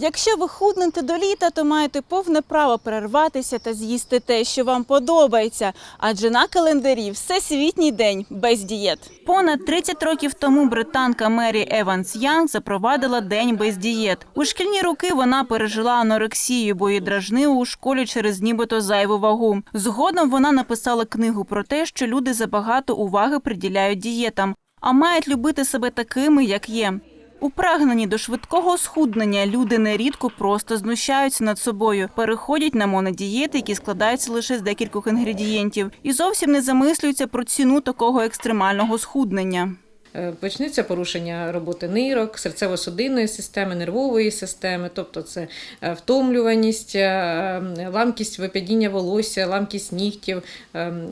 Якщо ви худнете до літа, то маєте повне право перерватися та з'їсти те, що вам подобається. Адже на календарі всесвітній день без дієт. Понад 30 років тому британка Мері Еванс Янг запровадила день без дієт. У шкільні роки вона пережила анорексію, бо її дражнило у школі через нібито зайву вагу. Згодом вона написала книгу про те, що люди забагато уваги приділяють дієтам, а мають любити себе такими, як є. У прагненні до швидкого схуднення люди нерідко просто знущаються над собою, переходять на монодієти, які складаються лише з декількох інгредієнтів, і зовсім не замислюються про ціну такого екстремального схуднення. Е, Почнеться порушення роботи нирок, серцево-судинної системи, нервової системи, тобто це е, втомлюваність, е, ламкість випадіння волосся, ламкість нігтів,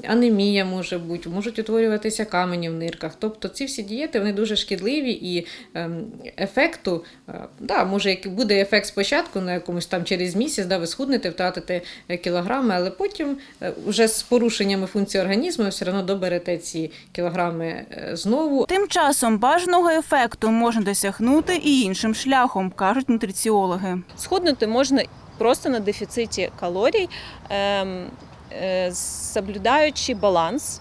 анемія може бути, можуть утворюватися камені в нирках. Тобто ці всі дієти вони дуже шкідливі і ефекту, да, може, буде ефект спочатку на якомусь там через місяць, да, ви схуднете, втратите кілограми, але потім вже з порушеннями функції організму все одно доберете ці кілограми знову. Тим часом бажаного ефекту можна досягнути і іншим шляхом, кажуть нутриціологи. Схуднути можна просто на дефіциті калорій, ем, е, соблюдаючи баланс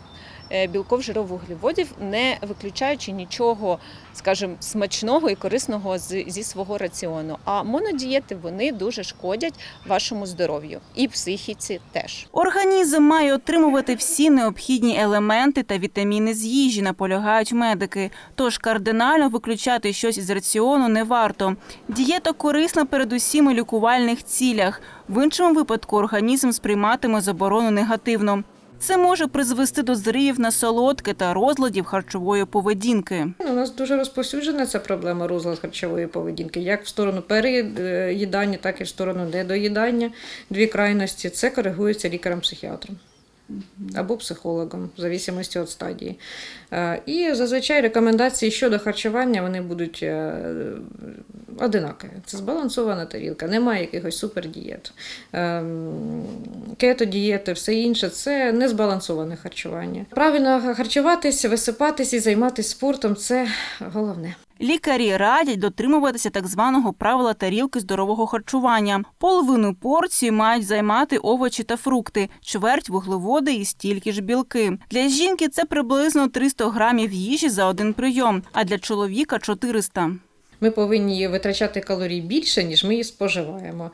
білков, жиров, вуглеводів, не виключаючи нічого, скажімо, смачного і корисного з- зі свого раціону. А монодієти вони дуже шкодять вашому здоров'ю і психіці теж. Організм має отримувати всі необхідні елементи та вітаміни з їжі, наполягають медики. Тож кардинально виключати щось із раціону не варто. Дієта корисна передусім у лікувальних цілях. В іншому випадку організм сприйматиме заборону негативно. Це може призвести до зривів на солодке та розладів харчової поведінки. У нас дуже розповсюджена ця проблема розлад харчової поведінки, як в сторону переїдання, так і в сторону недоїдання. Дві крайності. Це коригується лікарем-психіатром. Або психологом, в зависимості від стадії. Е, І зазвичай рекомендації щодо харчування вони будуть е, одинакові. Це збалансована тарілка, немає якихось супердієт. Ем, Кето-дієти, все інше це незбалансоване харчування. Правильно харчуватись, висипатись і займатися спортом це головне. Лікарі радять дотримуватися так званого правила тарілки здорового харчування. Половину порції мають займати овочі та фрукти, чверть вуглеводи і стільки ж білки. Для жінки це приблизно 300 грамів їжі за один прийом, а для чоловіка 400. Ми повинні витрачати калорій більше, ніж ми її споживаємо.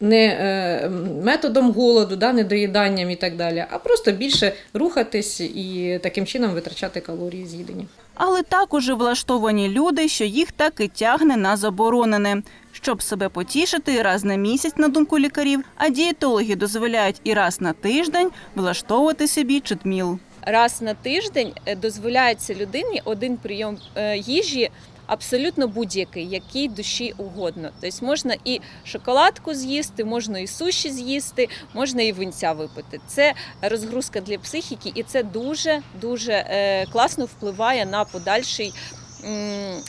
Не е, методом голоду, да, не доїданням і так далі, а просто більше рухатись і таким чином витрачати калорії з'їдені. Але також влаштовані люди, що їх так і тягне на заборонене. Щоб себе потішити раз на місяць, на думку лікарів, а дієтологи дозволяють і раз на тиждень влаштовувати собі читміл. Раз на тиждень е, дозволяється людині один прийом е, їжі. Абсолютно будь-який, який душі угодно. Тобто можна і шоколадку з'їсти, можна і суші з'їсти, можна і винця випити. Це розгрузка для психіки, і це дуже дуже е, класно впливає на подальший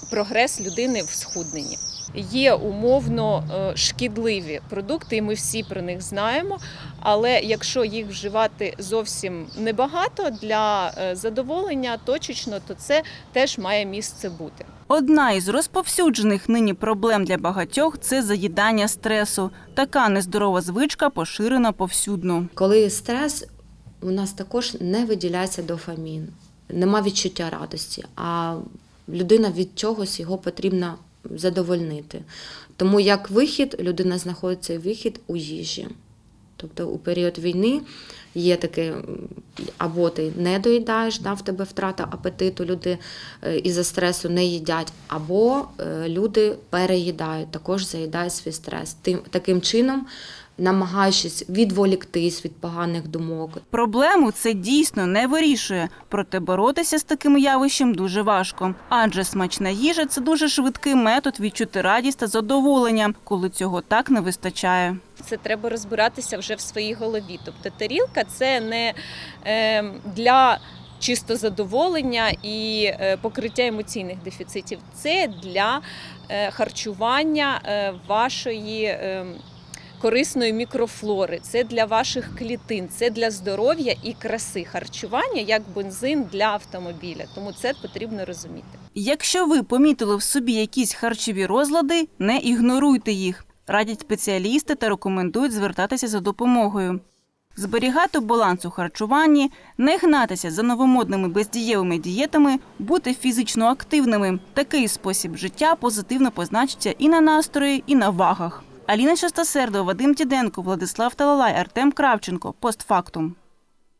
прогрес людини в схудненні. Є умовно е, шкідливі продукти, і ми всі про них знаємо. Але якщо їх вживати зовсім небагато для е, задоволення точечно, то це теж має місце бути. Одна із розповсюджених нині проблем для багатьох це заїдання стресу. Така нездорова звичка поширена повсюдно. Коли стрес, у нас також не виділяється дофамін, нема відчуття радості, а людина від чогось його потрібно задовольнити. Тому як вихід, людина знаходить цей вихід у їжі. Тобто у період війни є таке, або ти не доїдаєш, да, в тебе втрата апетиту, люди е, із-за стресу не їдять, або е, люди переїдають, також заїдають свій стрес. Тим, таким чином, намагаючись відволіктись від поганих думок, Проблему це дійсно не вирішує, проте боротися з таким явищем дуже важко. Адже смачна їжа це дуже швидкий метод відчути радість та задоволення, коли цього так не вистачає. Це треба розбиратися вже в своїй голові. Тобто тарілка це не е, для чисто задоволення і е, покриття емоційних дефіцитів. Це для е, харчування вашої. Корисної мікрофлори, це для ваших клітин, це для здоров'я і краси харчування як бензин для автомобіля. Тому це потрібно розуміти. Якщо ви помітили в собі якісь харчові розлади, не ігноруйте їх. Радять спеціалісти та рекомендують звертатися за допомогою. Зберігати баланс у харчуванні, не гнатися за новомодними бездієвими дієтами, бути фізично активними. Такий спосіб життя позитивно позначиться і на настрої, і на вагах. Аліна Шестосердова, Вадим Тіденко, Владислав Талалай, Артем Кравченко. Постфактум.